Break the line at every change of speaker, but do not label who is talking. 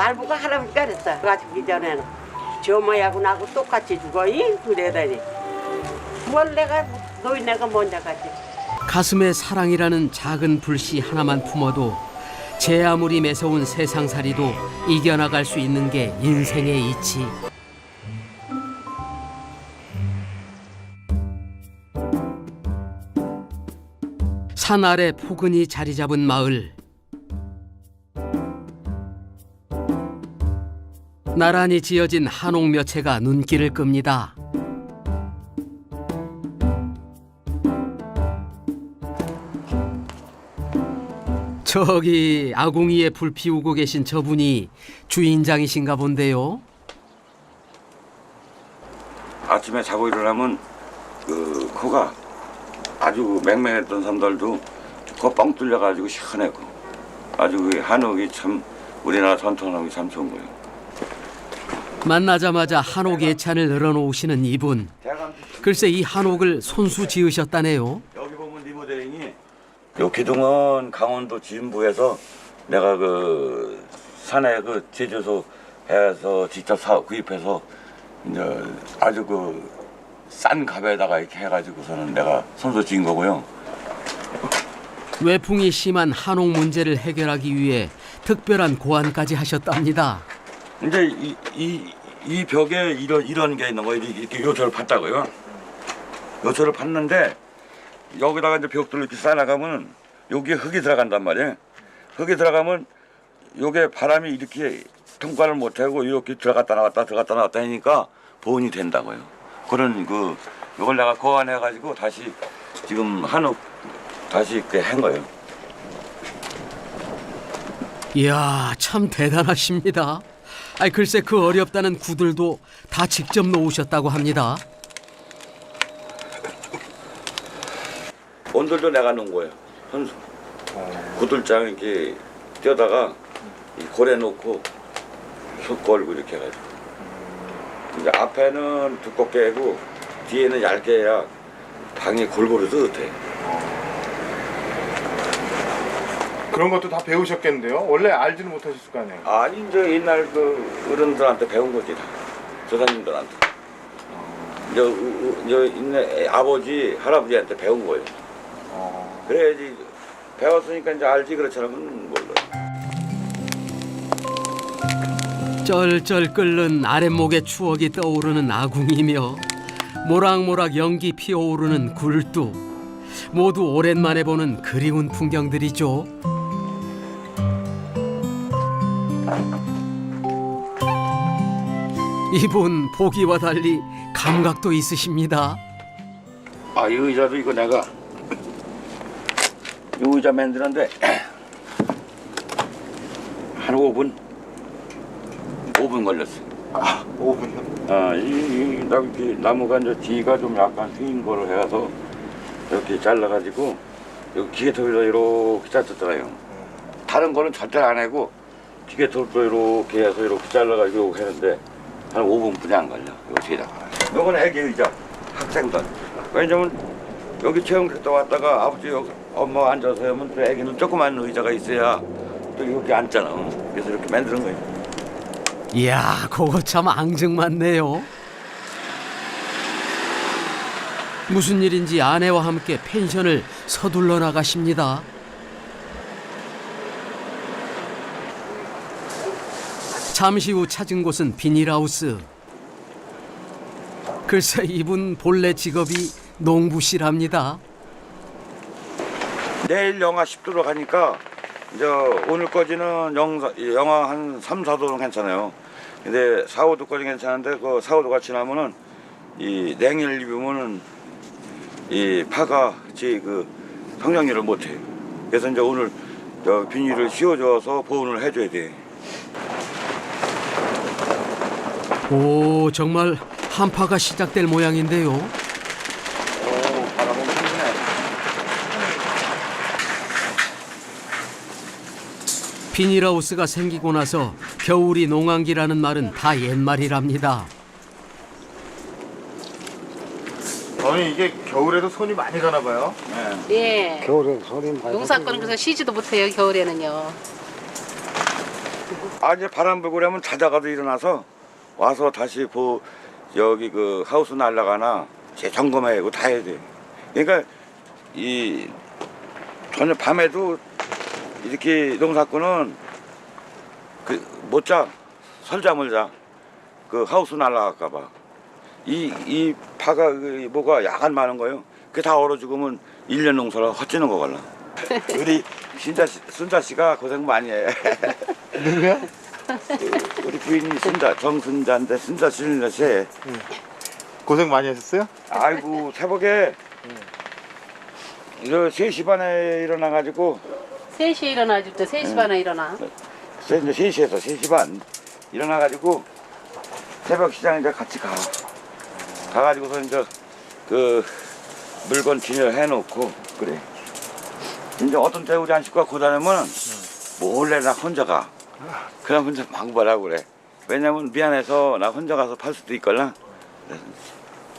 날 보고 할아버지가 그랬어. 내가 죽기 전에는 저 모야하고 나하고 똑같이 죽어. 이 그래더니 뭘 내가 노인네가 먼저 갔지.
가슴에 사랑이라는 작은 불씨 하나만 품어도 제 아무리 매서운 세상살이도 이겨나갈 수 있는 게 인생의 이치. 산 아래 포근히 자리 잡은 마을. 나란히 지어진 한옥 몇 채가 눈길을 끕니다. 저기 아궁이에 불 피우고 계신 저분이 주인장이신가 본데요.
아침에 자고 일어나면 그 코가 아주 맹맹했던 사람들도 코뻥 뚫려가지고 시원하고 아주 그 한옥이 참 우리나라 전통 한옥이 참 좋은 거예요.
만나자마자 한옥 예찬을 늘어놓으시는 이분. 글쎄 이 한옥을 손수 지으셨다네요.
여기 보면 리모델링이 요 기둥은 강원도 진부에서 내가 그 산에 그 제주소 해서 직접 사 구입해서 이제 아주 그 싼 값에다가 이렇게 해가지고서는 내가 손수 지은 거고요.
외풍이 심한 한옥 문제를 해결하기 위해 특별한 고안까지 하셨답니다.
이제 이, 이, 이 벽에 이런, 이런 게 있는 거예요. 이렇게, 요철을 팠다고요. 요철을 팠는데 여기다가 이제 벽돌을 이렇게 쌓아나가면 여기에 흙이 들어간단 말이에요. 흙이 들어가면 요게 바람이 이렇게 통과를 못하고 이렇게 들어갔다 나왔다 들어갔다 나왔다 하니까 보온이 된다고요. 그런 그 요걸 내가 고안해가지고 다시 지금 한옥 다시 이렇게 한 거예요.
이야 참 대단하십니다. 아이 글쎄 그 어렵다는 구들도 다 직접 놓으셨다고 합니다.
온돌도 내가 놓은 거예요. 현수. 구들장 이렇게 떼다가 이 고래 놓고 속 걸고 이렇게 해가지고. 이제 앞에는 두껍게 하고 뒤에는 얇게 해야 방이 골고루 뜨뜻해.
그런 것도 다 배우셨겠는데요? 원래 알지는 못하셨을 거 아니에요?
아니 이제 옛날 그 어른들한테 배운 거지 다. 조사님들한테. 이제, 우- 있는 아버지 할아버지한테 배운 거예요. 그래야지 배웠으니까 이제 알지 그렇잖아는 몰라.
쩔쩔 끓는 아랫목의 추억이 떠오르는 아궁이며 모락모락 연기 피어오르는 굴뚝 모두 오랜만에 보는 그리운 풍경들이죠. 이분 보기와 달리 감각도 있으십니다.
아, 이 의자도 이거 내가 이 의자 만드는데 한 5분 5분 걸렸어.
아, 5분이요?
아, 이, 이 나- 이 나무가 이제 뒤가 좀 약간 휘인 거로 해서 이렇게 잘라가지고 여기 기계톱으로 이렇게 잘랐잖아요. 다른 거는 절대 안 하고 기계톱으로 이렇게 해서 이렇게 잘라가지고 하는데 한 5분뿐이 안 걸려. 뒤에다가. 이건 애기 의자 학생들. 왜냐면 여기 체험 갔다 왔다가 아버지 여기 엄마 앉아서 하면 또 애기는 조그만 의자가 있어야 또 이렇게 앉잖아. 그래서 이렇게 만드는 거예요.
이야, 그거 참 앙증맞네요. 무슨 일인지 아내와 함께 펜션을 서둘러 나가십니다. 잠시 후 찾은 곳은 비닐하우스. 글쎄 이분 본래 직업이 농부시랍니다.
내일 영하 10도로 가니까 이제 오늘까지는 영하, 영하 한 3, 4도는 괜찮아요. 근데 4, 5도까지 괜찮은데 그 4, 5도가 지나면은 이 냉해를 입으면은 이 파가 제그 성장률을 못해요. 그래서 이제 오늘 저 비닐을 씌워줘서 보온을 해줘야 돼.
오 정말 한파가 시작될 모양인데요.
오, 바람은 풍부네.
비닐하우스가 생기고 나서 겨울이 농한기라는 말은 다 옛말이랍니다.
아니 이게 겨울에도 손이 많이 가나 봐요.
네.
예.
겨울에 손이 많이
농사꾼은 그래서 쉬지도 못해요 겨울에는요.
아 이제 바람 불고 그러면 자다가도 일어나서 와서 다시 그 여기 그 하우스 날라가나 재 점검해고 다 해야 돼. 그러니까 이 저녁 밤에도 이렇게 농사꾼은 그 못 자. 설잠을 자. 그 하우스 날라갈까봐. 이, 이 파가, 그 뭐가 야간 많은 거예요. 그게 다 얼어 죽으면 일년 농사를 헛지는 거걸라. 우리 신자 씨, 순자 씨가 고생 많이 해.
누구야?
그 우리 부인이 순자, 정순자인데 순자 씨는 새.
고생 많이 하셨어요?
아이고, 새벽에 저 3시 반에 일어나가지고
3시에 일어나 줄때 3시 반에 일어나.
세- 이제 3시에서 3시 반 일어나가지고 새벽 시장 이제 같이 가. 가가지고서 이제 그 물건 진열해 놓고 그래. 이제 어떤 때 우리 한 식구가 고다니면 몰래 나 혼자 가. 그냥 혼자 망발하고 그래. 왜냐면 미안해서 나 혼자 가서 팔 수도. 그래서